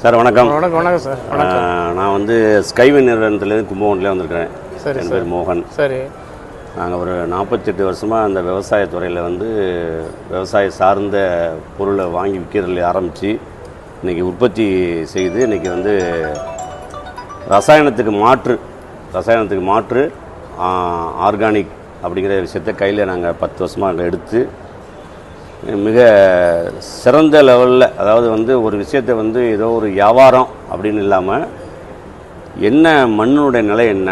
Sir வணக்கம். வணக்கம் வணக்கம் சார். நான் வந்து ஸ்கைவே நிறுவனத்துலேருந்து கும்பகோணத்துலேயே வந்திருக்கிறேன். சரி என் பேர் மோகன். சரி. நாங்கள் ஒரு நாற்பத்தெட்டு வருஷமாக அந்த விவசாயத்துறையில் வந்து விவசாய சார்ந்த பொருளை வாங்கி விற்கிறதுல ஆரம்பித்து இன்றைக்கி உற்பத்தி செய்து இன்றைக்கி வந்து ரசாயனத்துக்கு மாற்று ரசாயனத்துக்கு மாற்று ஆர்கானிக் அப்படிங்கிற விஷயத்தை கையில் நாங்கள் பத்து வருஷமாக எடுத்து மிக சிறந்த லெவலில் அதாவது வந்து ஒரு விஷயத்தை வந்து ஏதோ ஒரு வியாபாரம் அப்படின்னு இல்லாமல் என்ன மண்ணுடைய நிலை என்ன?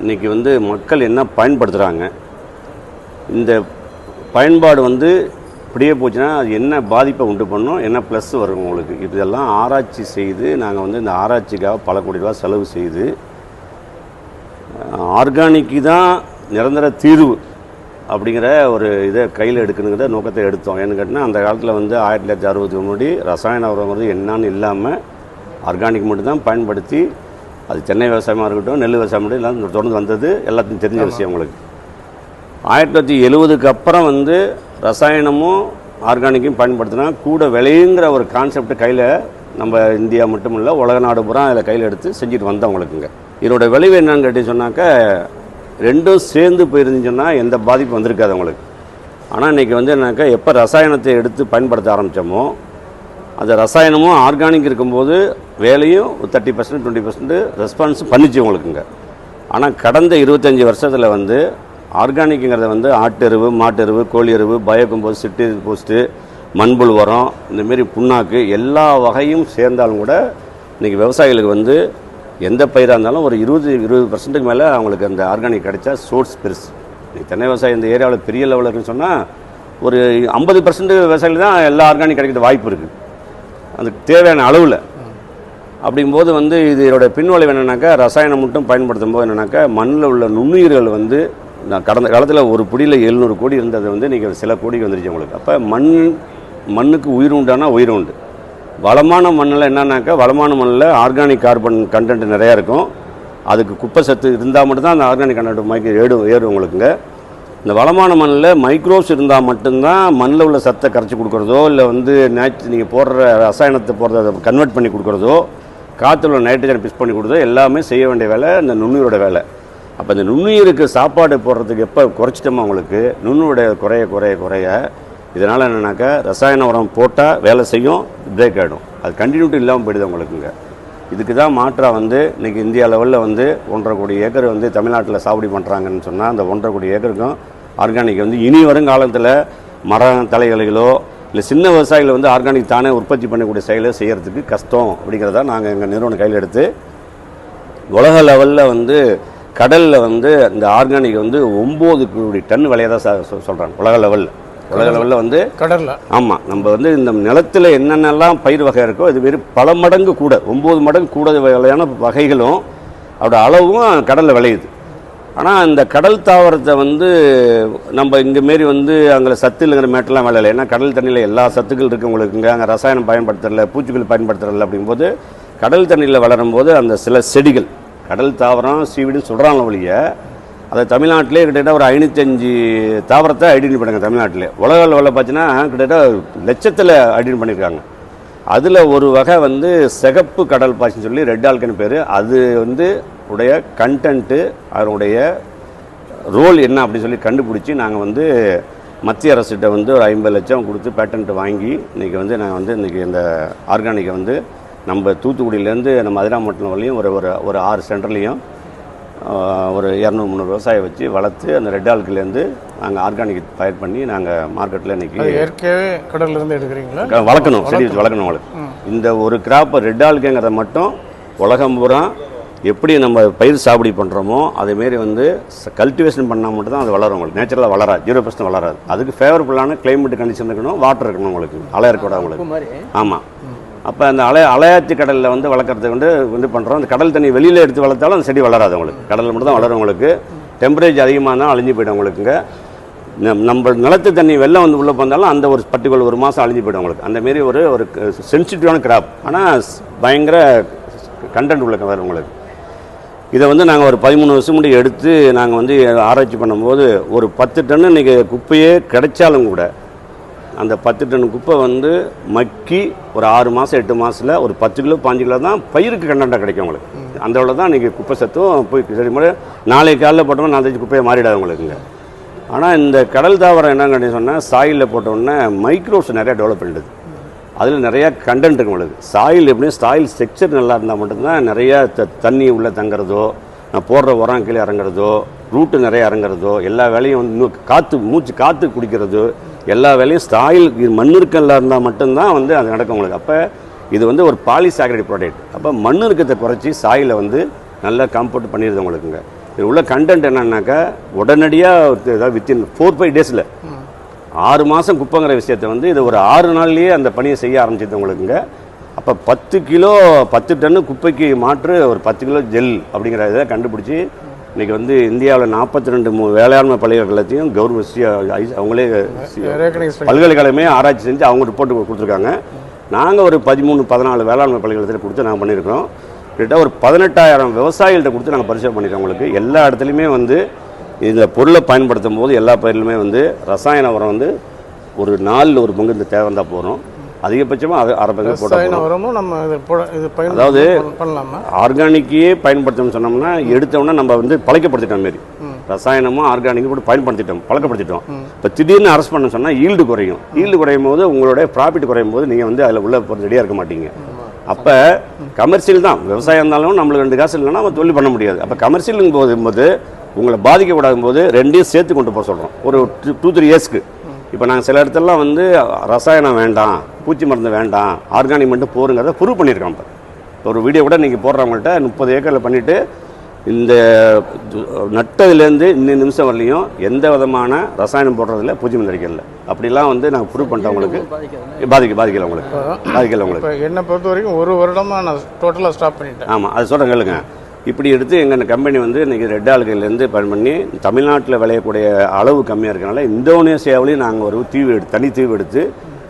இன்றைக்கி வந்து மக்கள் என்ன பயன்படுத்துகிறாங்க இந்த பயன்பாடு வந்து இப்படியே போச்சுன்னா அது என்ன பாதிப்பை உண்டு பண்ணும்? என்ன ப்ளஸ் வரும் உங்களுக்கு? இதெல்லாம் ஆராய்ச்சி செய்து நாங்கள் வந்து இந்த ஆராய்ச்சிக்காக பல கோடி ரூபா செலவு செய்து ஆர்கானிக்கு தான் நிரந்தர தீர்வு. அப்படிங்கிற ஒரு இதை கையில் எடுக்கணுங்கிற நோக்கத்தை எடுத்தோம். ஏன்னு கேட்டால் அந்த காலத்தில் வந்து ஆயிரத்தி தொள்ளாயிரத்தி அறுபதுக்கு முன்னாடி ரசாயன உரங்கிறது என்னன்னு இல்லாமல் ஆர்கானிக் மட்டும்தான் பயன்படுத்தி அது தென்னை விவசாயமாக இருக்கட்டும் நெல் விவசாயம் மட்டும் எல்லாம் தொடர்ந்து வந்தது எல்லாத்தையும் தெரிஞ்ச விஷயம் உங்களுக்கு. ஆயிரத்தி தொள்ளாயிரத்தி எழுபதுக்கு அப்புறம் வந்து ரசாயனமும் ஆர்கானிக்கும் பயன்படுத்தினா கூட விளையுங்கிற ஒரு கான்செப்ட் கையில் நம்ம இந்தியா மட்டும் இல்லை உலக நாடு பூரா அதில் கையில் எடுத்து செஞ்சுட்டு வந்தவங்களுக்குங்க இதோட விளைவு என்னன்னு கேட்டு சொன்னாக்க ரெண்டும் சேர்ந்து போயிருந்துச்சுன்னா எந்த பாதிப்பும் வந்திருக்காது அவங்களுக்கு. ஆனால் இன்றைக்கி வந்து என்னக்கா எப்போ ரசாயனத்தை எடுத்து பயன்படுத்த ஆரம்பித்தோமோ அந்த ரசாயனமும் ஆர்கானிக் இருக்கும்போது வேலையும் thirty percent twenty percent response பண்ணிச்சு உங்களுக்குங்க. ஆனால் கடந்த இருபத்தஞ்சி வருஷத்தில் வந்து ஆர்கானிக்குங்கிறத வந்து ஆட்டெருவு மாட்டெருவு கோழி எருவு பயோகம்போஸ் சிட்டு போஸ்ட்டு மண்புழு உரம் இந்தமாரி புண்ணாக்கு எல்லா வகையும் சேர்ந்தாலும் கூட இன்றைக்கி விவசாயிகளுக்கு வந்து எந்த பயிராக இருந்தாலும் ஒரு இருபது இருபது பர்சன்ட்டுக்கு மேலே அவங்களுக்கு அந்த ஆர்கானிக் கிடைச்சா சோர்ஸ் பெருசு. தென்னை விவசாயம் இந்த ஏரியாவில் பெரிய லெவலில் இருக்குன்னு சொன்னால் ஒரு ஐம்பது பர்சன்ட் விவசாயிகள் தான் எல்லா ஆர்கானிக் கிடைக்கிறது வாய்ப்பு இருக்குது அதுக்கு தேவையான அளவில். அப்படிங்கும்போது வந்து இது இதோட பின்விளைவு என்னென்னாக்கா ரசாயனம் மட்டும் பயன்படுத்தும் போது என்னென்னாக்கா மண்ணில் உள்ள நுண்ணுயிர்கள் வந்து நான் கடந்த காலத்தில் ஒரு பிடியில் எழுநூறு கோடி இருந்தது வந்து நீங்கள் சில கோடிக்கு வந்துருச்சு உங்களுக்கு. அப்போ மண் மண்ணுக்கு உயிர் உண்டானா உயிர் உண்டு. வளமான மண்ணில் என்னன்னாக்கா வளமான மண்ணில் ஆர்கானிக் கார்பன் கண்டென்ட் நிறையா இருக்கும். அதுக்கு குப்பை சத்து இருந்தால் மட்டும்தான் அந்த ஆர்கானிக் கண்டென்ட் மைக் ஏடும் ஏறும் உங்களுக்குங்க. இந்த வளமான மண்ணில் மைக்ரோஸ் இருந்தால் மட்டும்தான் மண்ணில் உள்ள சத்தை கரைச்சி கொடுக்குறதோ இல்லை வந்து நேச்சு நீங்கள் போடுற ரசாயனத்தை போடுறத கன்வெர்ட் பண்ணி கொடுக்குறதோ காற்றுல உள்ள நைட்ரஜன் பிஸ் பண்ணி கொடுத்தோ எல்லாமே செய்ய வேண்டிய வேலை இந்த நுண்ணுயிரோட வேலை. அப்போ இந்த நுண்ணுயிருக்கு சாப்பாடு போடுறதுக்கு எப்போ குறைச்சிட்டோமோ உங்களுக்கு நுண்ணுடைய குறைய குறைய குறைய இதனால் என்னென்னாக்கா ரசாயன உரம் போட்டால் வேலை செய்யும் பிரேக் ஆகிடும் அது கண்டினியூட்டி இல்லாமல் போயிடுது உங்களுக்குங்க இதுக்கு தான் மாற்றாக வந்து இன்றைக்கி இந்தியா லெவலில் வந்து ஒன்றரை கோடி ஏக்கர் வந்து தமிழ்நாட்டில் சாகுபடி பண்ணுறாங்கன்னு சொன்னால் அந்த ஒன்றரை கோடி ஏக்கருக்கும் ஆர்கானிக் வந்து இனி வருங்காலத்தில் மரம் தலைகளைகளோ இல்லை சின்ன விவசாயிகள் வந்து ஆர்கானிக் தானே உற்பத்தி பண்ணக்கூடிய செயலை செய்கிறதுக்கு கஷ்டம் அப்படிங்கிறத நாங்கள் எங்கள் நிறுவனம் கையில் எடுத்து உலக லெவலில் வந்து கடலில் வந்து இந்த ஆர்கானிக் வந்து ஒம்பது கோடி டன் விலையை தான் சொல்கிறாங்க உலக லெவலில் உலக லெவலில் வந்து கடல்ல. ஆமாம் நம்ம வந்து இந்த நிலத்தில் என்னென்னலாம் பயிர் வகை இருக்கோ அது வெறும் பல மடங்கு கூட ஒம்பது மடங்கு கூட விலையான வகைகளும் அதோட அளவும் கடலில் விளையுது. ஆனால் இந்த கடல் தாவரத்தை வந்து நம்ம இங்கே மாரி வந்து அங்கே சத்து இல்லைங்கிற மேட்டெல்லாம் விளையல. ஏன்னா கடல் தண்ணியில் எல்லா சத்துக்கள் இருக்கு உங்களுக்குங்க அங்கே ரசாயனம் பயன்படுத்துறதில்ல பூச்சிகள் பயன்படுத்துறதில்ல அப்படிங்கும்போது கடல் தண்ணியில் வளரும் போது அந்த சில செடிகள் கடல் தாவரம் சீவிடுன்னு சொல்கிறாங்க ஒழிய அதை தமிழ்நாட்டிலே கிட்டத்தட்ட ஒரு ஐநூத்தஞ்சு தாவரத்தை ஐடென்டி பண்ணுங்க தமிழ்நாட்டிலே. உலக அளவில் பார்த்தீங்கன்னா கிட்டத்தட்ட லட்சத்தில் ஐடென்டி பண்ணியிருக்காங்க. அதில் ஒரு வகை வந்து சிகப்பு கடல் பாசின்னு சொல்லி ரெட் ஆல்கன் பேர். அது வந்து உடைய கண்டென்ட்டு அதனுடைய ரோல் என்ன அப்படின்னு சொல்லி கண்டுபிடிச்சி நாங்கள் வந்து மத்திய அரசிட்ட வந்து ஒரு ஐம்பது லட்சம் கொடுத்து பேட்டன்ட் வாங்கி இன்றைக்கி வந்து நாங்கள் வந்து இன்றைக்கி இந்த ஆர்கானிக்கை வந்து நம்ம தூத்துக்குடியிலேருந்து நம்ம அதிராமட்டணம் வரையும் ஒரு ஒரு ஒரு ஆறு சென்டர்லேயும் ஒரு இரநூறு முந்நூறு விவசாயம் வச்சு வளர்த்து அந்த ரெட் ஆல்கிலேருந்து நாங்கள் ஆர்கானிக் பயிர் பண்ணி நாங்கள் மார்க்கெட்டில் இன்றைக்கி இயற்கையாகவே கடல்ல இருந்து எடுக்கிறீங்களா? வளர்க்கணும் செடி வச்சு வளர்க்கணும் உங்களுக்கு இந்த ஒரு கிராப் ரெட் ஆல்கேங்கிறத மட்டும் உலகம் பூரா எப்படி நம்ம பயிர் சாகுபடி பண்ணுறோமோ அதேமாரி வந்து கல்டிவேஷன் பண்ணால் மட்டும் தான் அது வளரும் உங்களுக்கு நேச்சுரலாக வளராது ஜீரோ பர்சன்ட் வளராது. அதுக்கு ஃபேவரபுளான கிளைமேட் கண்டிஷன் இருக்கணும் வாட்டர் இருக்கணும் உங்களுக்கு அலை இருக்கக்கூடாது உங்களுக்கு ஆமாம் அப்போ அந்த அலை அலையாத்தி கடலில் வந்து வளர்க்குறதுக்கு வந்து வந்து பண்ணுறோம் அந்த கடல் தண்ணி வெளியில் எடுத்து வளர்த்தாலும் அந்த செடி வளராது உங்களுக்கு கடலில் மட்டும் தான் வளரும் உங்களுக்கு டெம்பரேச்சர் அதிகமாக அழிஞ்சு போய்டும் உங்களுக்குங்க நம்- நம்ம நிலத்து தண்ணி வெள்ளம் வந்து உள்ளே வந்தாலும் அந்த ஒரு பர்டிகுலர் ஒரு மாதம் அழிஞ்சு போயிடும் உங்களுக்கு அந்த மாரி ஒரு ஒரு சென்சிட்டிவான கிராப் ஆனால் பயங்கர கண்டென்ட் உள்ள வரும் உங்களுக்கு இதை வந்து நாங்கள் ஒரு பதிமூணு வருஷம் முன்னாடி எடுத்து நாங்கள் வந்து ஆராய்ச்சி பண்ணும்போது ஒரு பத்து டன் இன்றைக்கி குப்பையே கிடைச்சாலும் கூட அந்த பத்து டன் குப்பை வந்து மக்கி ஒரு ஆறு மாதம் எட்டு மாதத்தில் ஒரு பத்து கிலோ பாஞ்சு கிலோ தான் பயிருக்கு கண்டென்ட்டாக கிடைக்கும் உங்களுக்கு அந்த அளவு தான் இன்றைக்கி குப்பை சத்தும் போய் சரி முறை நாளைக்கு காலையில் போட்டோம்னா நாலஞ்சு குப்பையை மாறிடாது உங்களுக்குங்க ஆனால் இந்த கடல் தாவரம் என்னன்னு சொன்னால் சாயிலில் போட்டோன்னே மைக்ரோஸ் நிறையா டெவலப் பண்ணிடுது. அதில் நிறைய கண்டென்ட் இருக்கு உங்களுக்கு சாயில் எப்படியும் சாயில் ஸ்ட்ரக்சர் நல்லா இருந்தால் மட்டும்தான் நிறைய த தண்ணி உள்ளே தங்குறதோ நான் போடுற உரம் கீழே இறங்குறதோ ரூட்டு நிறைய இறங்குறதோ எல்லா வேலையும் வந்து காற்று மூச்சு காற்று குடிக்கிறதோ எல்லா வேலையும் சாயில் மண்ணிற்கல்ல இருந்தால் மட்டும்தான் வந்து அது நடக்கும் உங்களுக்கு. அப்போ இது வந்து ஒரு பாலிசாக்ரைட் ப்ராடக்ட் அப்போ மண்ணுருக்கத்தை குறைச்சி சாயிலை வந்து நல்லா கம்ஃபர்ட் பண்ணிடுது உங்களுக்குங்க. இது உள்ள கண்டென்ட் என்னன்னாக்கா உடனடியாக ஏதாவது வித்தின் ஃபோர் ஃபைவ் டேஸில் ஆறு மாதம் குப்பைங்கிற விஷயத்தை வந்து இது ஒரு ஆறு நாள்லேயே அந்த பணியை செய்ய ஆரம்பிச்சது உங்களுக்குங்க. அப்போ பத்து கிலோ பத்து டன்னு குப்பைக்கு மாற்று ஒரு பத்து கிலோ ஜெல் அப்படிங்கிற இதை கண்டுபிடிச்சி இன்றைக்கி வந்து இந்தியாவில் நாற்பத்தி ரெண்டு மூ வேளாண்மை பல்கலைக்கழகத்தையும் கவர்மெண்ட் அவங்களே பல்கலைக்கழகமே ஆராய்ச்சி செஞ்சு அவங்க ரிப்போர்ட் கொடுத்துருக்காங்க. நாங்கள் ஒரு பதிமூணு பதினாலு வேளாண்மை பல்கலைக்கழகத்தில் கொடுத்து நாங்கள் பண்ணியிருக்கிறோம் கிட்டத்தட்ட ஒரு பதினெட்டாயிரம் விவசாயிகள்கிட்ட கொடுத்து நாங்கள் பரிசோதனை பண்ணியிருக்கோம் உங்களுக்கு. எல்லா இடத்துலையுமே வந்து இந்த பொருளை பயன்படுத்தும் போது எல்லா பயிரிலுமே வந்து ரசாயன உரம் வந்து ஒரு நாலில் ஒரு பங்கு இந்த தேவை இருந்தால் போகிறோம் அதிகபட்சமாக அது அரை பங்கு போட்டால் உரமும் நம்ம இது அதாவது பண்ணலாமா? ஆர்கானிக்கையே பயன்படுத்தணும்னு சொன்னோம்னா எடுத்தோன்னே நம்ம வந்து பழக்கப்படுத்திட்டோம் மாரி. ரசாயனமும் ஆர்கானிக்கும் கூட பயன்படுத்திட்டோம் பழக்கப்படுத்திட்டோம். இப்போ திடீர்னு அரெஸ்ட் பண்ண சொன்னால் ஈல்டு குறையும். ஈல்டு குறையும் போது உங்களுடைய ப்ராஃபிட் குறையும் போது நீங்கள் வந்து அதில் உள்ள ரெடியாக இருக்க மாட்டீங்க. அப்போ கமர்ஷியல் தான். விவசாயம் இருந்தாலும் நம்மளுக்கு ரெண்டு காசு இல்லைன்னா நம்ம தொழில் பண்ண முடியாது. அப்போ கமர்ஷியலுங்க போது உங்களை பாதிக்கப்படாத போது ரெண்டையும் சேர்த்து கொண்டு போக சொல்கிறோம் ஒரு டூ த்ரீ இயர்ஸ்க்கு இப்போ நாங்கள் சில இடத்துலலாம் வந்து ரசாயனம் வேண்டாம் பூச்சி மருந்து வேண்டாம் ஆர்கானிக் மட்டும் போருங்கிறத ப்ரூவ் பண்ணியிருக்கோம் இப்போ இப்போ ஒரு வீடியோ கூட நீங்கள் போடுறவங்கள்ட்ட முப்பது ஏக்கரில் பண்ணிவிட்டு இந்த நட்டதுலேருந்து இந்த நிமிஷம் வரலையும் எந்த விதமான ரசாயனம் போடுறதில்ல பூச்சி மருந்து அடிக்கல. அப்படிலாம் வந்து நாங்கள் ப்ரூவ் பண்ணிட்டோம் உங்களுக்கு. பாதிக்க பாதிக்கல உங்களுக்கு. பாதிக்கல உங்களுக்கு. என்னை பொறுத்த வரைக்கும் ஒரு வருடமாக நான் டோட்டலாக ஸ்டாப் பண்ணிட்டேன். ஆமாம் அது சொல்கிறேன் கேளுங்க. இப்படி எடுத்து எங்கள் கம்பெனி வந்து இன்றைக்கி ரெட் ஆளுகையிலேருந்து பயன் பண்ணி தமிழ்நாட்டில் விளையக்கூடிய அளவு கம்மியாக இருக்கனால இந்தோனேசியாவிலையும் நாங்கள் ஒரு தீவு எடுத்து தனி தீவு எடுத்து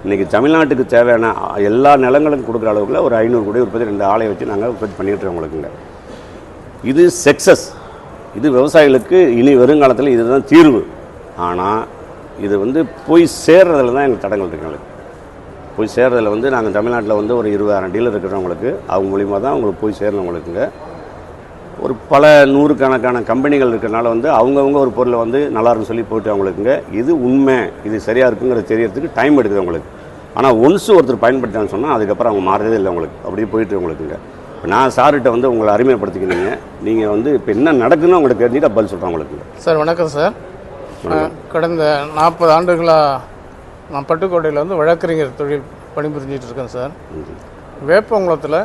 இன்றைக்கி தமிழ்நாட்டுக்கு தேவையான எல்லா நிலங்களுக்கும் கொடுக்குற அளவுக்குள்ள ஒரு ஐநூறு கோடி உற்பத்தி ரெண்டு ஆலையை வச்சு நாங்கள் உற்பத்தி பண்ணிட்டு இருக்கோம் உங்களுக்குங்க. இது சக்ஸஸ் இது விவசாயிகளுக்கு இனி வருங்காலத்தில் இதுதான் தீர்வு. ஆனால் இது வந்து போய் சேர்றதில் தான் எங்களுக்கு தடங்கள் இருக்குது போய் சேர்றதில் வந்து நாங்கள் தமிழ்நாட்டில் வந்து ஒரு இருபதாயிரம் டீலர் இருக்கிறவங்களுக்கு அவங்க மூலிமா தான் உங்களுக்கு போய் சேரணும் உங்களுக்குங்க. ஒரு பல நூறுக்கணக்கான கம்பெனிகள் இருக்கிறனால வந்து அவங்கவுங்க ஒரு பொருளை வந்து நல்லா இருக்குன்னு சொல்லி போயிட்டு அவங்களுக்குங்க. இது உண்மை. இது சரியாக இருக்குங்கிறது தெரியறதுக்கு டைம் எடுக்குது உங்களுக்கு ஆனால் ஒன்ஸ் ஒருத்தர் பயன்படுத்தான்னு சொன்னால் அதுக்கப்புறம் அவங்க மாறதே இல்லை உங்களுக்கு அப்படியே போயிட்டு உங்களுக்குங்க இப்போ நான் சார்கிட்ட வந்து உங்களை அறிமுகப்படுத்திக்கிறீங்க நீங்கள் வந்து இப்போ என்ன நடக்குன்னு உங்களுக்கு தெரிஞ்சுட்டு பதில் சொல்கிறேன் உங்களுக்கு சார் வணக்கம் சார். கடந்த நாற்பது ஆண்டுகளாக நான் பட்டுக்கோட்டையில் வந்து வழக்கறிஞர் தொழில் பணிபுரிஞ்சிட்டு இருக்கேன் சார். வேப்பங்குளத்தில்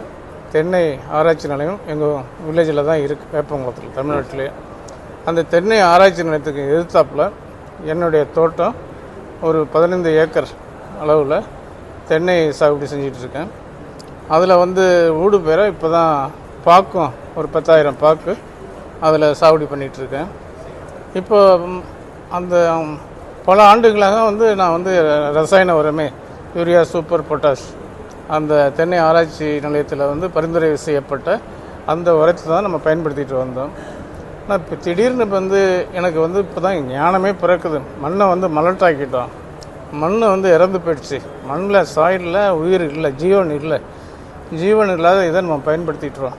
தென்னை ஆராய்ச்சி நிலையம் எங்கள் வில்லேஜில் தான் இருக்குது வேப்பங்குளத்தில் தமிழ்நாட்டிலே அந்த தென்னை ஆராய்ச்சி நிலையத்துக்கு எதிர்த்தாப்புல என்னுடைய தோட்டம் ஒரு பதினைந்து ஏக்கர் அளவில் தென்னை சாகுபடி செஞ்சிகிட்ருக்கேன் அதில் வந்து ஊடு பேர இப்போ தான் பாக்கும் ஒரு பத்தாயிரம் பாக்கு அதில் சாகுபடி பண்ணிகிட்ருக்கேன் இப்போ அந்த பல ஆண்டுகளாக வந்து நான் வந்து ரசாயன உரமே யூரியா சூப்பர் பொட்டாஷ் அந்த தென்னை ஆராய்ச்சி நிலையத்தில் வந்து பரிந்துரை செய்யப்பட்ட அந்த உரத்தை தான் நம்ம பயன்படுத்திகிட்டு வந்தோம். ஆனால் இப்போ திடீர்னு இப்போ வந்து எனக்கு வந்து இப்போ தான் ஞானமே பிறக்குது. மண்ணை வந்து மலட்டாக்கிட்டோம். மண் வந்து இறந்து போயிடுச்சு. மண்ணில் சாயிலில் உயிர் இல்லை ஜீவன் இல்லை. ஜீவன் இல்லாத இதை நம்ம பயன்படுத்திட்டுறோம்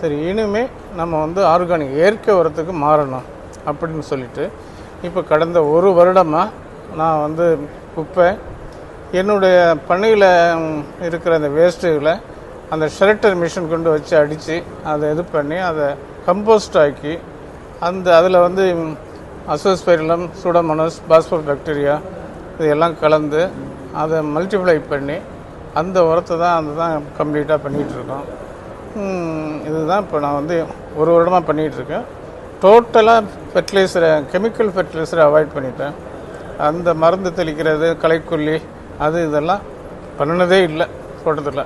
சரி இனிமேல் நம்ம வந்து ஆர்கானிக் இயற்கை உரத்துக்கு மாறணும் அப்படின்னு சொல்லிட்டு இப்போ கடந்த ஒரு வருடமாக நான் வந்து குப்பை என்னுடைய பண்ணையில் இருக்கிற அந்த வேஸ்ட்டுகளை அந்த ஷெல்டர் மிஷின் கொண்டு வச்சு அடித்து அதை இது பண்ணி அதை கம்போஸ்ட் ஆக்கி அந்த அதில் வந்து அசோஸ்பைரிலம் சூடமோனஸ் பாஸ்போர் பாக்டீரியா இதெல்லாம் கலந்து அதை மல்டிப்ளை பண்ணி அந்த உரத்தை தான் அந்த தான் கம்ப்ளீட்டாக பண்ணிகிட்ருக்கோம் இதுதான் இப்போ நான் வந்து ஒரு வருடமாக பண்ணிகிட்ருக்கேன் டோட்டலாக ஃபெர்டிலைசரை கெமிக்கல் ஃபெர்டிலைசரை அவாய்ட் பண்ணிட்டேன். அந்த மருந்து தெளிக்கிறது களைக்கொல்லி அது இதெல்லாம் பண்ணினதே இல்லை தோட்டத்தில்.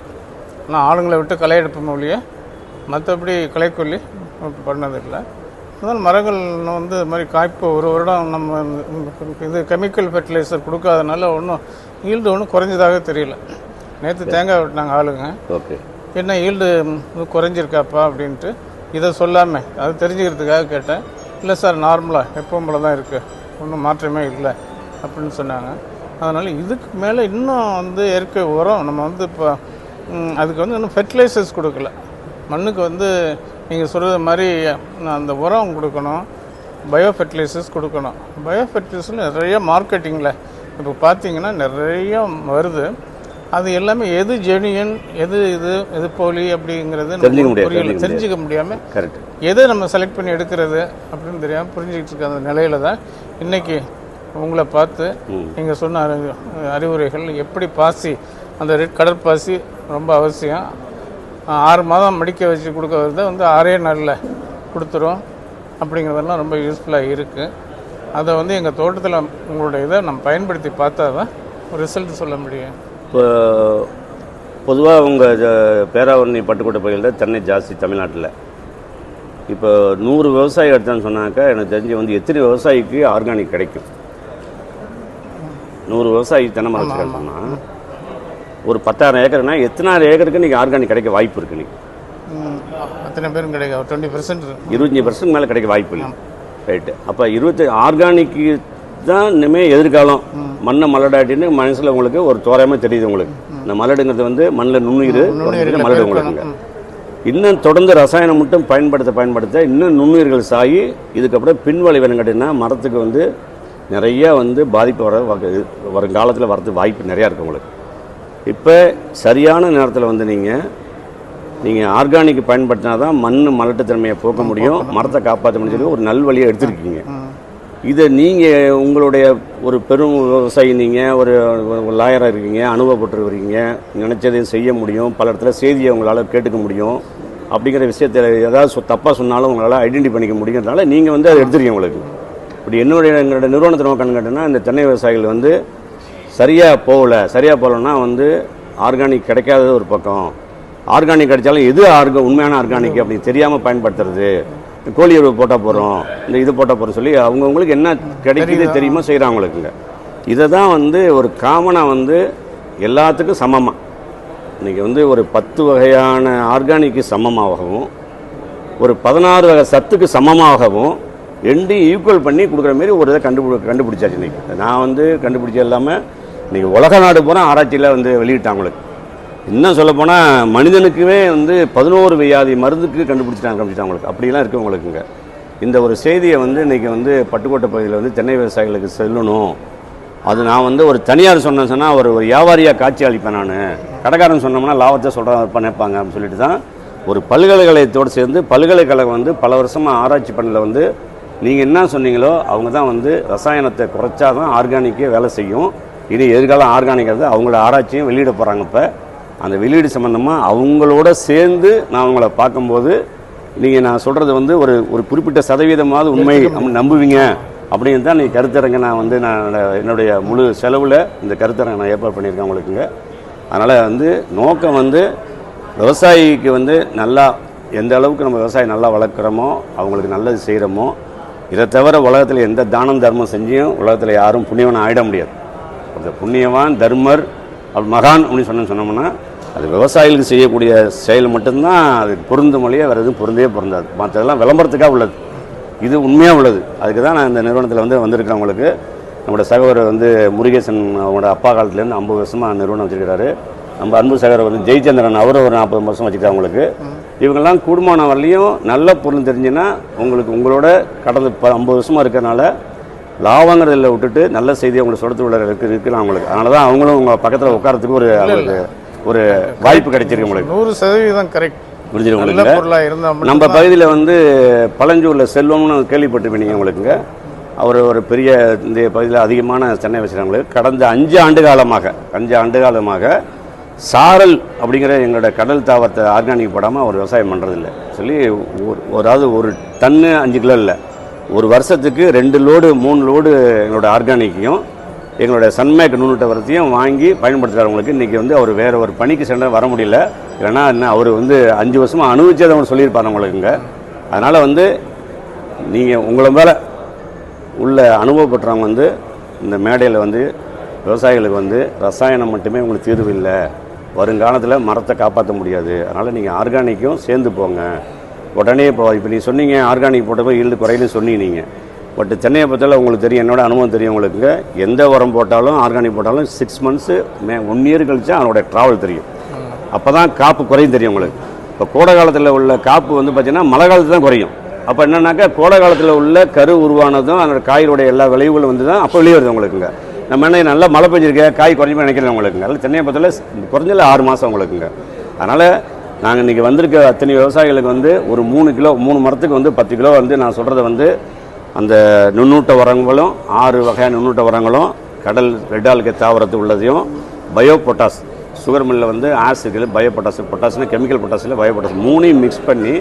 ஆனால் ஆளுங்களை விட்டு களை எடுப்போம் ஒழிய மற்றபடி களைக்கொல்லி பண்ணதில்லை அதனால் மரங்கள் வந்து இது மாதிரி காய்ப்பு ஒரு வருடம் நம்ம இது கெமிக்கல் ஃபெர்டிலைசர் கொடுக்காதனால ஒன்றும் ஈல்டு ஒன்றும் குறைஞ்சதாக தெரியல. நேற்று தேங்காய் வெட்டினாங்க ஆளுங்க. ஓகே. என்ன ஈல்டு குறைஞ்சிருக்காப்பா அப்படின்ட்டு இதை சொல்லாமல் அது தெரிஞ்சுக்கிறதுக்காக கேட்டேன். இல்லை சார் நார்மலாக எப்பவும் போல தான் இருக்குது ஒன்றும் மாற்றமே இல்லை அப்படின்னு சொன்னாங்க. அதனால் இதுக்கு மேலே இன்னும் வந்து இயற்கை உரம் நம்ம வந்து இப்போ அதுக்கு வந்து இன்னும் ஃபெர்டிலைசர்ஸ் கொடுக்கல. மண்ணுக்கு வந்து நீங்கள் சொல்கிறது மாதிரி அந்த உரம் கொடுக்கணும் பயோ ஃபெர்டிலைசர்ஸ் கொடுக்கணும். பயோ ஃபெர்டிலைசர்ஸ் நிறைய மார்க்கெட்டிங்கில் இப்போ பார்த்தீங்கன்னா நிறைய வருது. அது எல்லாமே எது ஜெனியன் எது இது எது போலி அப்படிங்கிறது புரியல. தெரிஞ்சுக்க முடியாமல் கரெக்ட் எதை நம்ம செலக்ட் பண்ணி எடுக்கிறது அப்படின்னு தெரியாமல் புரிஞ்சுக்கிட்டு இருக்க அந்த நிலையில தான் இன்னைக்கு உங்களை பார்த்து நீங்கள் சொன்ன அறி அறிவுரைகள் எப்படி பாசி அந்த ரெட் கடற்பாசி ரொம்ப அவசியம். ஆறு மாதம் மடிக்க வச்சு கொடுக்கறத வந்து ஆறே நாளில் கொடுத்துரும். அப்படிங்கிறதெல்லாம் ரொம்ப யூஸ்ஃபுல்லாக இருக்குது அதை வந்து எங்கள் தோட்டத்தில் உங்களுடைய இதை நம்ம பயன்படுத்தி பார்த்தா தான் ரிசல்ட் சொல்ல முடியும். இப்போ பொதுவாக உங்கள் பேராவரணி பட்டுக்கோட்டை பகுதியில் தென்னை ஜாஸ்தி தமிழ்நாட்டில். இப்போ நூறு விவசாயி எடுத்தான்னு சொன்னாக்கா எனக்கு தெரிஞ்சு வந்து எத்தனை விவசாயிக்கு ஆர்கானிக் கிடைக்கும்? நூறு விவசாயி தென்னை மரம் வச்சுருக்காங்கன்னா ஒரு பத்தாயிரம் ஏக்கர்னா எத்தனாயிரம் ஏக்கருக்கு நீங்கள் ஆர்கானிக் கிடைக்க வாய்ப்பு இருக்கு நீங்கள் அத்தனை பேரும் கிடைக்கும் டுவெண்ட்டி பர்சன்ட் இருபத்தஞ்சி பர்சன்ட் மேலே கிடைக்க வாய்ப்பு இல்லை. ரைட்டு அப்போ இருபத்தி ஆர்கானிக்கு தான் இனிமேல் எதிர்காலம். மண்ணை மலடாட்டின்னு மனசில் உங்களுக்கு ஒரு தோராயமாக தெரியுது உங்களுக்கு. இந்த மலடுங்கிறது வந்து மண்ணில் நுண்ணுயிர் மலடு உங்களுக்குங்க இன்னும் தொடர்ந்து ரசாயனம் மட்டும் பயன்படுத்த பயன்படுத்த இன்னும் நுண்ணுயிர்கள் சாகி இதுக்கப்புறம் பின்வழிவு என்ன கேட்டிங்கன்னா மரத்துக்கு வந்து நிறைய வந்து பாதிப்பு வர வருங்காலத்தில் வரது வாய்ப்பு நிறையா இருக்குது உங்களுக்கு. இப்போ சரியான நேரத்தில் வந்து நீங்கள் நீங்கள் ஆர்கானிக் பயன்படுத்தினா தான் மண் மலட்டுத்தன்மையை போக்க முடியும் மரத்தை காப்பாற்ற முடியும் சொல்லி ஒரு நல்வழியை எடுத்திருக்கீங்க. இதை நீங்கள் உங்களுடைய ஒரு பெரும் விவசாயி நீங்கள் ஒரு லாயராக இருக்கீங்க அனுபவப்பட்டிருக்கீங்க நினச்சதையும் செய்ய முடியும் பல இடத்துல செய்தியை உங்களால் கேட்டுக்க முடியும் அப்படிங்கிற விஷயத்தை ஏதாவது தப்பாக சொன்னாலும் உங்களால் ஐடென்டி பண்ணிக்க முடியுங்கிறதுனால நீங்கள் வந்து அதை எடுத்துருக்கீங்க உங்களுக்கு. இப்படி என்னுடைய எங்களோட நிறுவனத்தை நோக்கம் கேட்டிங்கன்னா இந்த தென்னை விவசாயிகள் வந்து சரியாக போகல. சரியாக போகலன்னா வந்து ஆர்கானிக் கிடைக்காதது ஒரு பக்கம். ஆர்கானிக் கிடைச்சாலும் எது ஆர்க உண்மையான ஆர்கானிக் அப்படி தெரியாமல் பயன்படுத்துறது? கோழி எருவு போட்டால் போகிறோம் இந்த இது போட்டால் போகிறோம் சொல்லி அவங்கவுங்களுக்கு என்ன கிடைக்குது தெரியுமோ செய்கிறாங்களுக்குங்க இதை தான் வந்து ஒரு காமனாக வந்து எல்லாத்துக்கும் சமமாக இன்றைக்கி வந்து ஒரு பத்து வகையான ஆர்கானிக்கு சமமாகவும் ஒரு பதினாறு வகை சத்துக்கு சமமாகவும் ரெண்டையும் ஈக்குவல் பண்ணி கொடுக்குற மாரி ஒரு இதை கண்டுபிடி கண்டுபிடிச்சாச்சு இன்னைக்கு. நான் வந்து கண்டுபிடிச்சது இல்லாமல் இன்றைக்கி உலக நாடு பூரா ஆராய்ச்சியில் வந்து வெளியிட்டாங்களுக்கு இன்னும் சொல்லப்போனால் மனிதனுக்குமே வந்து பதினோரு வியாதி மருந்துக்கு கண்டுபிடிச்சிட்டாங்க கண்டுபிடிச்சாங்களுக்கு அப்படிலாம் இருக்கு உங்களுக்குங்க. இந்த ஒரு செய்தியை வந்து இன்றைக்கி வந்து பட்டுக்கோட்டை பகுதியில் வந்து தென்னை விவசாயிகளுக்கு செல்லணும். அது நான் வந்து ஒரு தனியார் சொன்னேன் சொன்னால் ஒரு ஒரு வியாபாரியாக காட்சி அளிப்பேன் நான். கடைக்காரன் சொன்னோம்னா லாபத்தை சொல்கிற நினைப்பாங்க அப்படின்னு சொல்லிட்டு தான் ஒரு பல்கலைக்கழகத்தோடு சேர்ந்து பல்கலைக்கழகம் வந்து பல வருஷமாக ஆராய்ச்சி பண்ணல வந்து நீங்கள் என்ன சொன்னீங்களோ அவங்க தான் வந்து ரசாயனத்தை குறைச்சா தான் ஆர்கானிக்கே வேலை செய்யும். இனி எதிர்காலம் ஆர்கானிக் வந்து அவங்களோட ஆராய்ச்சியும் வெளியிட போகிறாங்க இப்போ. அந்த வெளியீடு சம்மந்தமாக அவங்களோட சேர்ந்து நான் அவங்கள பார்க்கும்போது நீங்கள் நான் சொல்கிறது வந்து ஒரு ஒரு குறிப்பிட்ட சதவீதமாவது உண்மை நம்புவீங்க. அப்படின்னு தான் நீ கருத்தரங்க நான் வந்து நான் என்னுடைய முழு செலவில் இந்த கருத்தரங்க நான் ஏற்பாடு பண்ணியிருக்கேன் உங்களுக்குங்க. அதனால் வந்து நோக்கம் வந்து விவசாயிக்கு வந்து நல்லா எந்த அளவுக்கு நம்ம விவசாயம் நல்லா வளர்க்குறோமோ அவங்களுக்கு நல்லது செய்கிறோமோ இதை தவிர உலகத்தில் எந்த தானம் தர்மம் செஞ்சியும் உலகத்தில் யாரும் புண்ணியவன் ஆயிட முடியாது. அந்த புண்ணியவான் தர்மர் அப்படி மகான் அப்படின்னு சொன்ன சொன்னோம்னா அது விவசாயிகளுக்கு செய்யக்கூடிய செயல் மட்டும்தான் அது பொருந்தும் மொழியே வேறு எதுவும் பொருந்தே பொருந்தாது. மற்றதெல்லாம் விளம்பரத்துக்காக உள்ளது. இது உண்மையாக உள்ளது. அதுக்கு தான் நான் இந்த நிறுவனத்தில் வந்து வந்திருக்கேன் உங்களுக்கு. நம்மளோட சகோதரர் வந்து முருகேசன் அவங்களோட அப்பா காலத்துலேருந்து ஐம்பது வருஷமாக நிறுவனம் வச்சுருக்கிறாரு. நம்ம அன்பு சகோதரர் வந்து ஜெயச்சந்திரன் அவரும் ஒரு நாற்பது வருஷம் வச்சுருக்காங்க அவங்களுக்கு இவங்கெல்லாம் கூடுமான வரலையும் நல்ல பொருள் தெரிஞ்சுன்னா உங்களுக்கு உங்களோட கடந்த ப ஐம்பது வருஷமாக இருக்கிறனால லாபங்கிறதில் விட்டுட்டு நல்ல செய்தியை உங்களுக்கு சொல்லிட்டு உள்ள இருக்கு இருக்கலாம் உங்களுக்கு. அதனால தான் அவங்களும் உங்கள் பக்கத்தில் உட்காரத்துக்கு ஒரு அவங்களுக்கு ஒரு வாய்ப்பு கிடைச்சிருக்கு உங்களுக்கு. நூறு சதவீதம் கரெக்ட் நல்ல உங்களுக்கு? நம்ம பகுதியில் வந்து பழஞ்சூரில் செல்வம்னு கேள்விப்பட்டிருப்பீங்க உங்களுக்குங்க. அவர் ஒரு பெரிய இந்த பகுதியில் அதிகமான சென்னை வச்சுருக்காங்களுக்கு கடந்த அஞ்சு ஆண்டு காலமாக அஞ்சு ஆண்டு காலமாக சாரல் அப்படிங்கிற எங்களோட கடல் தாவரத்தை ஆர்கானிக் போடாமல் அவர் விவசாயம் பண்ணுறதில்ல சொல்லி ஒரு அதாவது ஒரு டன்னு அஞ்சு கிலோ இல்லை. ஒரு வருஷத்துக்கு ரெண்டு லோடு மூணு லோடு எங்களோட ஆர்கானிக்கையும் எங்களோட சன்மேக் நூல்கிட்ட வரத்தையும் வாங்கி பயன்படுத்துகிறவங்களுக்கு இன்றைக்கி வந்து அவர் வேற ஒரு பணிக்கு சென்ற வர முடியல. ஏன்னா என்ன அவர் வந்து அஞ்சு வருஷமாக அனுபவிச்சதை அவர் சொல்லியிருப்பார் உங்களுக்குங்க அதனால் வந்து நீங்கள் உங்களை மேலே உள்ள அனுபவப்பட்டவங்க வந்து இந்த மேடையில் வந்து விவசாயிகளுக்கு வந்து ரசாயனம் மட்டுமே உங்களுக்கு தீர்வு இல்லை. வருங்காலத்தில் மரத்தை காப்பாற்ற முடியாது. அதனால் நீங்கள் ஆர்கானிக்கும் சேர்ந்து போங்க. உடனே இப்போ இப்போ நீ சொன்னீங்க ஆர்கானிக் போட்டப்போ ஈல்டு குறையுன்னு சொன்னீங்க. நீங்கள் பட் சென்னையை பற்றில உங்களுக்கு தெரியும் என்னோட அனுபவம் தெரியும் உங்களுக்கு. எந்த உரம் போட்டாலும் ஆர்கானிக் போட்டாலும் six months may one year கழிச்சு அதனோட ட்ராவல் தெரியும். அப்போ தான் காப்பு குறையும் தெரியும் உங்களுக்கு. இப்போ கோடை காலத்தில் உள்ள காப்பு வந்து பார்த்திங்கன்னா மழை காலத்தில் தான் குறையும். அப்போ என்னன்னாக்கா கோடை காலத்தில் உள்ள கரு உருவானதும் அதோட காயிலுடைய எல்லா விளைவுகளும் வந்து தான் அப்போ வெளியே வருது உங்களுக்குங்க. நம்ம என்ன நல்லா மழை பெஞ்சிருக்க காய் குறைஞ்சுமே நினைக்கிறேன் உங்களுக்குங்க. அதில் தென்னையை குறைஞ்சல ஆறு மாதம் உங்களுக்குங்க. அதனால் நாங்கள் இன்றைக்கி வந்திருக்க அத்தனை விவசாயிகளுக்கு வந்து ஒரு மூணு கிலோ மூணு மரத்துக்கு வந்து பத்து கிலோ வந்து நான் சொல்கிறத வந்து அந்த நுண்ணூட்ட உரங்களும் ஆறு வகையான நுண்ணூட்ட உரங்களும் கடல் ரெட்டாலுக்கு தாவரத்து உள்ளதையும் பயோ பொட்டாஸ் சுகர் மில்லில் வந்து ஆசிட்கள் பயோ பொட்டாஸ் பொட்டாஸ்னா கெமிக்கல் பொட்டாஸில் பயோ பொட்டாஸ் மூணையும் மிக்ஸ் பண்ணி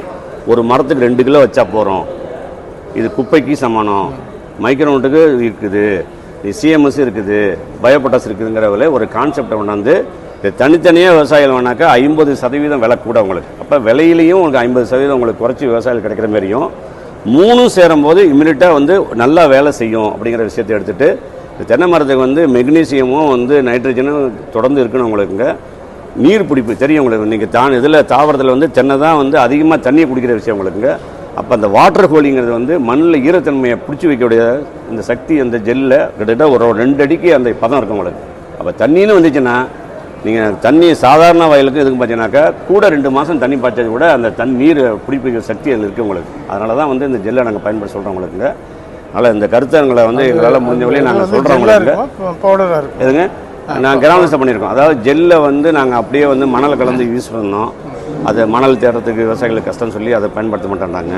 ஒரு மரத்துக்கு ரெண்டு கிலோ வச்சா போகிறோம் இது குப்பைக்கு சமானம் மைக்ரோனுட்டுக்கு இருக்குது. சிஎம்எஸ் இருக்குது பயோபட்டாஸ் இருக்குதுங்கிறவங்கள ஒரு கான்செப்டை கொண்டாந்து இது தனித்தனியாக விவசாயிகள் வேணாக்கா ஐம்பது சதவீதம் விலை கூட உங்களுக்கு. அப்போ விலையிலையும் உங்களுக்கு ஐம்பது சதவீதம் உங்களுக்கு குறைச்சி விவசாயிகள் கிடைக்கிற மாதிரியும் மூணும் சேரும்போது இம்யூனிட்டாக வந்து நல்லா வேலை செய்யும் அப்படிங்கிற விஷயத்தை எடுத்துகிட்டு இந்த தென்னை மரத்துக்கு வந்து மெக்னீசியமும் வந்து நைட்ரஜனும் தொடர்ந்து இருக்கணும் உங்களுக்குங்க. நீர் பிடிப்பு தெரியும் உங்களுக்கு. நீங்கள் தான் இதில் தாவரத்தில் வந்து தென்னை தான் வந்து அதிகமாக தண்ணியை குடிக்கிற விஷயம் உங்களுக்குங்க. அப்போ அந்த வாட்டர் ஹோலிங்கிறது வந்து மண்ணில் ஈரத்தன்மையை பிடிச்சி வைக்கக்கூடிய இந்த சக்தி அந்த ஜெல்லில் கிட்டத்தட்ட ஒரு ரெண்டு அடிக்கு அந்த பதம் இருக்கும் உங்களுக்கு அப்போ தண்ணின்னு வந்துச்சுன்னா நீங்கள் தண்ணி சாதாரண வயலுக்கு எதுக்கு பார்த்தீங்கன்னாக்கா கூட ரெண்டு மாதம் தண்ணி பாய்ச்சது கூட அந்த தண்ணி நீர் பிடிப்பிக்கிற சக்தி அதில் இருக்குது உங்களுக்கு. அதனால தான் வந்து இந்த ஜெல்லை நாங்கள் பயன்படுத்த சொல்கிறோம் உங்களுக்குங்க அதனால் இந்த கருத்தங்களை வந்து எங்களால் முடிஞ்ச வழியை நாங்கள் சொல்கிறோம் உங்களுக்கு. எதுங்க? நான் கிராமத்தில் பண்ணியிருக்கோம் அதாவது ஜெல்லை வந்து நாங்கள் அப்படியே வந்து மணல் கலந்து யூஸ் பண்ணோம் அது மணல் தேடுறதுக்கு விவசாயிகளுக்கு கஷ்டம் சொல்லி அதை பயன்படுத்த மாட்டேன்றாங்க.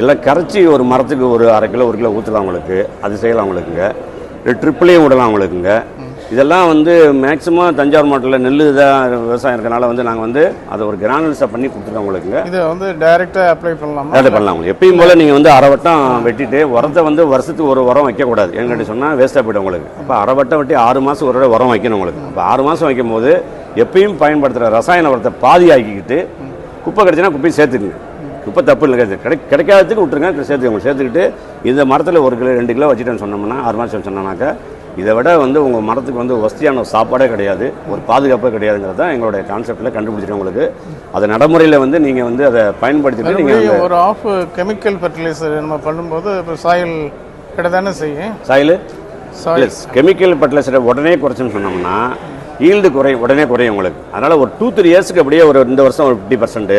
இல்லை கரைச்சி ஒரு மரத்துக்கு ஒரு அரை கிலோ ஒரு கிலோ ஊற்றலாம் உங்களுக்கு அது செய்யலாம் உங்களுக்குங்க ட்ரிப்பிளையும் விடலாம் உங்களுக்குங்க இதெல்லாம் வந்து மேக்ஸிமம் தஞ்சாவூர் மாவட்டத்தில் நெல் தான் விவசாயம் இருக்கனால வந்து நாங்கள் வந்து அதை ஒரு கிரானுல்ஸாக பண்ணி கொடுத்துருக்கோம் உங்களுக்குங்க இதை வந்து டைரெக்டாக அப்ளை பண்ணலாமா? அதை பண்ணலாம் எப்பயும் போல் நீங்கள் வந்து அரை வட்டம் வெட்டிட்டு உரத்தை வந்து வருஷத்துக்கு ஒரு உரம் வைக்கக்கூடாது ஏன்னு கேட்டு சொன்னால் வேஸ்ட்டாக போய்டும் உங்களுக்கு. அப்போ அரை வட்டம் வெட்டி ஆறு மாதம் ஒரு உரம் வைக்கணும் உங்களுக்கு. அப்போ ஆறு மாதம் வைக்கும் போது எப்பயும் பயன்படுத்துகிற ரசாயன உரத்தை பாதி ஆக்கிக்கிட்டு குப்பை கிடச்சுன்னா குப்பையும் சேர்த்துக்குங்க குப்பை தப்பு இல்லை கிடை கிடைக்காததுக்கு விட்டுருங்க சேர்த்துக்கோங்க. சேர்த்துக்கிட்டு இந்த மரத்தில் ஒரு கிலோ ரெண்டு கிலோ வச்சுட்டேன்னு சொன்னோம்னா ஆறு மாதம் சொன்னோம்னாக்கா இதை விட வந்து உங்கள் மரத்துக்கு வந்து வசதியான சாப்பாடே கிடையாது ஒரு பாதுகாப்பே கிடையாதுங்கிறது தான் எங்களுடைய கான்செப்டில் கண்டுபிடிச்சிருக்கோம் உங்களுக்கு. அதை நடைமுறையில் வந்து நீங்கள் வந்து அதை பயன்படுத்திட்டு நீங்கள் ஒரு ஆஃப் கெமிக்கல் ஃபர்டிலைசர் நம்ம பண்ணும்போது இப்போ சாயில் கிட்ட தானே செய்யும் சாயில் சாயில் கெமிக்கல் ஃபர்டிலைசரை உடனே குறைச்சுன்னு சொன்னோம்னா ஈல்டு குறையும் உடனே குறையும் உங்களுக்கு. அதனால் ஒரு டூ த்ரீ இயர்ஸ்க்கு அப்படியே ஒரு இந்த வருஷம் ஒரு ஃபிஃப்டி பர்சன்ட்டு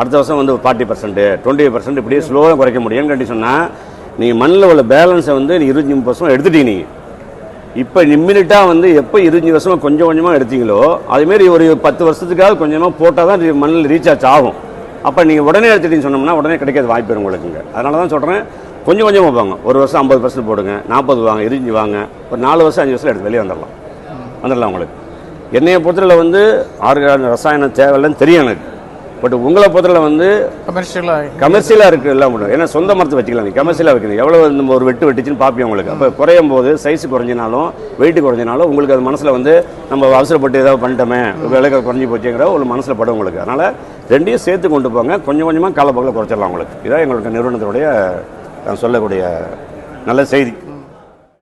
அடுத்த வருஷம் வந்து ஃபார்ட்டி பர்சன்ட் டுவெண்ட்டி பர்சன்ட் இப்படியே ஸ்லோவாக குறைக்க முடியும்னு கட்டி சொன்னால் நீங்கள் மண்ணில் உள்ள பேலன்ஸை வந்து இருபத்தி மூணு பர்சன்ட் எடுத்துட்டீங்க நீங்கள் இப்போ இம்மிடியட்டாக வந்து எப்போ இருபத்தஞ்சி வருஷமாக கொஞ்சம் கொஞ்சமாக எடுத்தீங்களோ அதுமாரி ஒரு பத்து வருஷத்துக்காக கொஞ்சமாக போட்டால் தான் மண்ணில் ரீசார்ஜ் ஆகும். அப்போ நீங்கள் உடனே எடுத்துட்டீங்கன்னு சொன்னோம்னா உடனே கிடைக்காத வாய்ப்பு வரும் உங்களுக்குங்க. அதனால தான் சொல்கிறேன் கொஞ்சம் கொஞ்சமாக போங்க. ஒரு வருஷம் ஐம்பது பர்சன்ட் போடுங்க நாற்பது வாங்க இருபத்தஞ்சி வாங்க ஒரு நாலு வருஷம் அஞ்சு வருஷம் எடுத்து வெளியே வந்துடலாம் வந்துடலாம் உங்களுக்கு. என்னையை பொறுத்தவரை வந்து ஆர்கானிக் ரசாயனம் தேவையில்லைன்னு தெரியும் எனக்கு. பட் உங்களை பொறுத்தவரை வந்து கமர்ஷியலாக கமர்ஷியலாக இருக்குது எல்லாம் முடியும் ஏன்னா சொந்த மரத்தை வச்சுக்கலாம். நீ கமர்ஷியலாக வைக்கணும். எவ்வளோ நம்ம ஒரு வெட்டு வெட்டுச்சுன்னு பார்ப்பீங்க உங்களுக்கு. அப்போ குறையும் போது சைஸ் குறைஞ்சினாலும் வெயிட் குறைஞ்சினாலும் உங்களுக்கு அது மனசில் வந்து நம்ம அவசரப்பட்டு ஏதாவது பண்ணிட்டோமே விலை குறைஞ்சி போச்சுங்கிற ஒரு மனசில் படும் உங்களுக்கு. அதனால் ரெண்டையும் சேர்த்து கொண்டு போங்க. கொஞ்சம் கொஞ்சமாக காலப்போக்கில் குறைச்சிடலாம் உங்களுக்கு. இதான் எங்களுக்கு நிறுவனத்தினுடைய நான் சொல்லக்கூடிய நல்ல செய்தி.